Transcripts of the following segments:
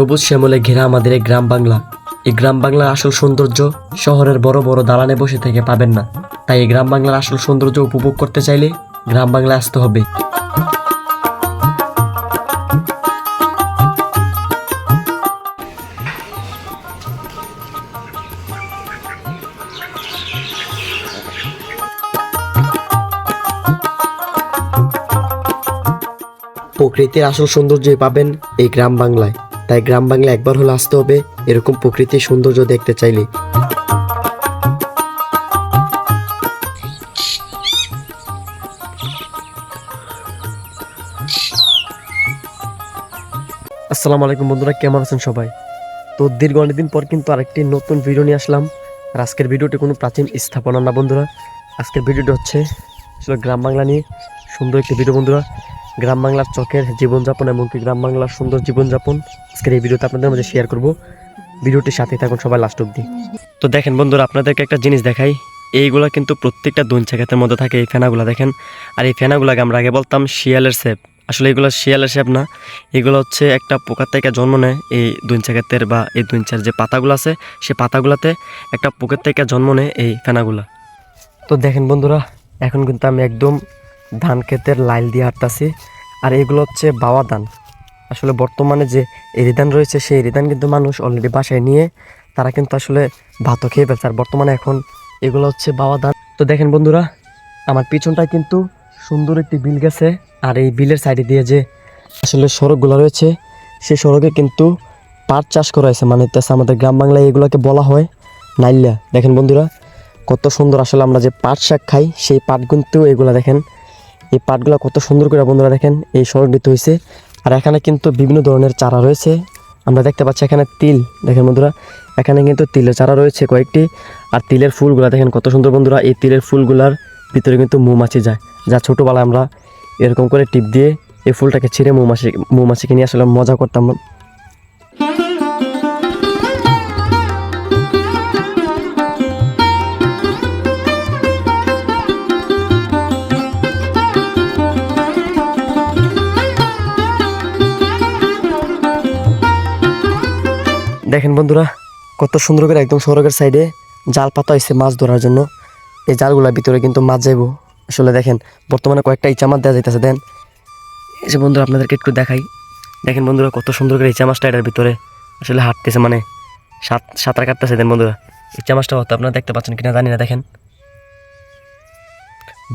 সবুজ শ্যামলে ঘেরা আমাদের এই গ্রাম বাংলা। এই গ্রাম বাংলার আসল সৌন্দর্য শহরের বড় বড় দালানে বসে থেকে পাবেন না। তাই এই গ্রাম বাংলার আসল সৌন্দর্য উপভোগ করতে চাইলে গ্রাম বাংলায় আসতে হবে। প্রকৃতির আসল সৌন্দর্যই পাবেন এই গ্রাম বাংলায়। তাই গ্রাম বাংলা একবার হলে আসতে হবে। এরকম প্রকৃতির সৌন্দর্য দেখতে চাইলে। আসসালামু আলাইকুম বন্ধুরা, কেমন আছেন সবাই? তো দীর্ঘ অনেকদিন পর কিন্তু আরেকটি নতুন ভিডিও নিয়ে আসলাম। আর আজকের ভিডিওটি কোনো প্রাচীন স্থাপনা না বন্ধুরা। আজকের ভিডিওটি হচ্ছে আসলে গ্রাম বাংলা নিয়ে সুন্দর একটি ভিডিও বন্ধুরা। গ্রাম বাংলার চকের জীবনযাপন এমনকি গ্রাম বাংলার সুন্দর জীবনযাপন। আজকের এই ভিডিওতে আপনাদের মাঝে শেয়ার করব। ভিডিওটির সাথে থাকুন সবাই লাস্ট অব্দি তো দেখেন বন্ধুরা, আপনাদেরকে একটা জিনিস দেখাই। এইগুলা কিন্তু প্রত্যেকটা দঞ্চা ক্ষেতের মধ্যে থাকে এই ফেনাগুলা, দেখেন। আর এই ফেনাগুলাকে আমরা আগে বলতাম শিয়ালের শেপ আসলে এগুলো শিয়ালের শেপ না। এগুলো হচ্ছে একটা পোকার থেকে জন্ম নেয় এই দঞ্চা ক্ষেতের বা এই দঞ্চার যে পাতাগুলো আছে সেই পাতাগুলাতে একটা পোকের থেকে জন্ম নেয় এই ফেনাগুলা। তো দেখেন বন্ধুরা, এখন কিন্তু আমি একদম ধান ক্ষেতের লাইল দিয়ে হাঁটতাছি। আর এগুলো হচ্ছে বাওয়া ধান। আসলে বর্তমানে যে এরিধান রয়েছে, সেই এরিধান কিন্তু মানুষ অলরেডি বাসায় নিয়ে তারা কিন্তু আসলে ভাতও খেয়ে ফেলছে। আর বর্তমানে এখন এগুলো হচ্ছে বাওয়া ধান। তো দেখেন বন্ধুরা, আমার পিছনটায় কিন্তু সুন্দর একটি বিল গেছে। আর এই বিলের সাইডে দিয়ে যে আসলে সড়কগুলো রয়েছে সেই সড়কে কিন্তু পাট চাষ করা হয়েছে। মানে আমাদের গ্রাম বাংলায় এগুলোকে বলা হয় নাইল্লা। দেখেন বন্ধুরা, কত সুন্দর আসলে আমরা যে পাট শাক খাই, সেই পাট কিন্তু এগুলা দেখেন এই পাটগুলো কত সুন্দর করে বন্ধুরা দেখেন, এই সড়কটিতে হয়েছে আর এখানে কিন্তু বিভিন্ন ধরনের চারা রয়েছে। আমরা দেখতে পাচ্ছি এখানে তিল। দেখেন বন্ধুরা, এখানে কিন্তু তিলের চারা রয়েছে কয়েকটি। আর তিলের ফুলগুলা দেখেন কত সুন্দর বন্ধুরা, এই তিলের ফুলগুলার ভিতরে কিন্তু মৌমাছি যায়। যা ছোটোবেলায় আমরা এরকম করে টিপ দিয়ে এই ফুলটাকে ছিঁড়ে মৌমাছি মৌমাছিকে নিয়ে আসলে মজা করতাম। দেখেন বন্ধুরা, কত সুন্দর করে একদম সড়কের সাইডে জাল পাতা হয়েছে মাছ ধরার জন্য। এই জালগুলোর ভিতরে কিন্তু মাছ যাইব। আসলে দেখেন, বর্তমানে কয়েকটা ইচা মাছ দেওয়া যাইতেছে, দেন। এই যে বন্ধুরা, আপনাদেরকে একটু দেখাই। দেখেন বন্ধুরা, কত সুন্দর করে ইচা মাছটা এটার ভিতরে আসলে হাঁটতেছে মানে সাত, সাঁতার কাটতেছে, দেন বন্ধুরা। ইচা মাছটা হয়তো আপনারা দেখতে পাচ্ছেন কিনা, জানি না, দেখেন।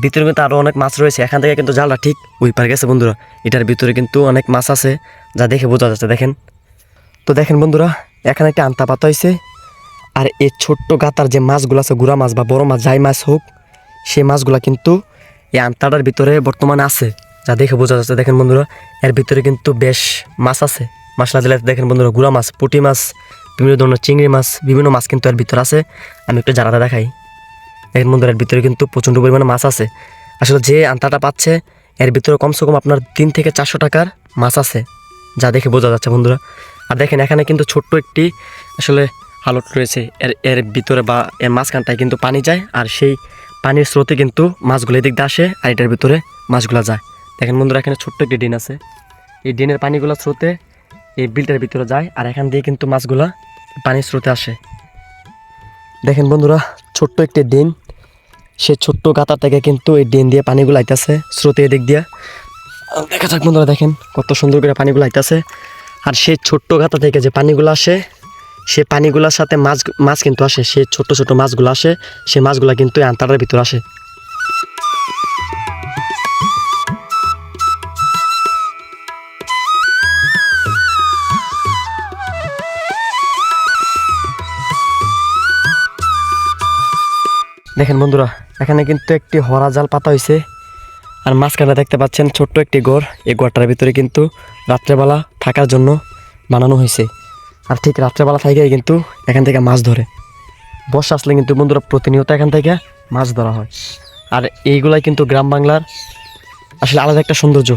ভিতরে কিন্তু আরও অনেক মাছ রয়েছে, এখান থেকে কিন্তু জালটা ঠিক ওই পার গেছে বন্ধুরা। এটার ভিতরে কিন্তু অনেক মাছ আছে, যা দেখে বোঝা যাচ্ছে, দেখেন। তো দেখেন বন্ধুরা এখানে একটা আন্তা পাতা হয়েছে আর এই ছোট্ট গাতার যে মাছগুলো আছে, গুড়া মাছ বা বড় মাছ, যাই মাছ হোক, সেই মাছগুলো কিন্তু এই আন্তাটার ভিতরে বর্তমানে আছে। যা দেখে বোঝা যাচ্ছে, দেখেন বন্ধুরা, এর ভিতরে কিন্তু বেশ মাছ আছে। মাছলা দিলে দেখেন বন্ধুরা, গুড়া মাছ, পুঁটি মাছ, বিভিন্ন ধরনের চিংড়ি মাছ, বিভিন্ন মাছ কিন্তু এর ভিতরে আছে। আমি একটু জানাতে দেখাই। দেখেন বন্ধুরা, এর ভিতরে কিন্তু প্রচণ্ড পরিমাণে মাছ আছে। আসলে যে আন্তাটা পাচ্ছে, এর ভিতরে কমসে কম আপনার তিন থেকে চারশো টাকার মাছ আছে। যা দেখে বোঝা যাচ্ছে বন্ধুরা। আর দেখেন, এখানে কিন্তু ছোট্ট একটি আসলে হালট রয়েছে। এর এর ভিতরে বা এর মাঝখানটায় কিন্তু পানি যায়, আর সেই পানির স্রোতে কিন্তু মাছগুলো এদিক দিয়ে আসে, আর এটার ভিতরে মাছগুলো যায়। দেখেন বন্ধুরা, এখানে ছোট্ট একটি ডিন আছে। এই ডিনের পানিগুলো স্রোতে এই বিলটার ভিতরে যায়, আর এখান দিয়ে কিন্তু মাছগুলা পানির স্রোতে আসে। দেখেন বন্ধুরা, ছোট্ট একটি ডিন। সে ছোট্ট গাতা থেকে কিন্তু এই ডিন দিয়ে পানিগুলো আইতেছে, স্রোতে এদিক দিয়ে। দেখা যাক বন্ধুরা, দেখেন কত সুন্দর করে পানিগুলো আইতেছে। আর সেই ছোট্ট গাতা থেকে যে পানিগুলো আসে, সে পানিগুলোর সাথে মাছ মাছ কিন্তু আসে। সে ছোট ছোট মাছগুলো আসে, সে মাছগুলো কিন্তু এই আন্তাটার ভিতরে আসে। দেখেন বন্ধুরা, এখানে কিন্তু একটি হরা জাল পাতা হয়েছে আর মাঝখানে দেখতে পাচ্ছেন ছোট্ট একটি ঘর। এই ঘরটার ভিতরে কিন্তু রাত্রেবেলা থাকার জন্য বানানো হয়েছে। আর ঠিক রাত্রেবেলা থেকে কিন্তু এখান থেকে মাছ ধরে। বর্ষা আসলে কিন্তু বন্ধুরা প্রতিনিয়ত এখান থেকে মাছ ধরা হয়। আর এইগুলাই কিন্তু গ্রাম বাংলার আসলে আলাদা একটা সৌন্দর্য।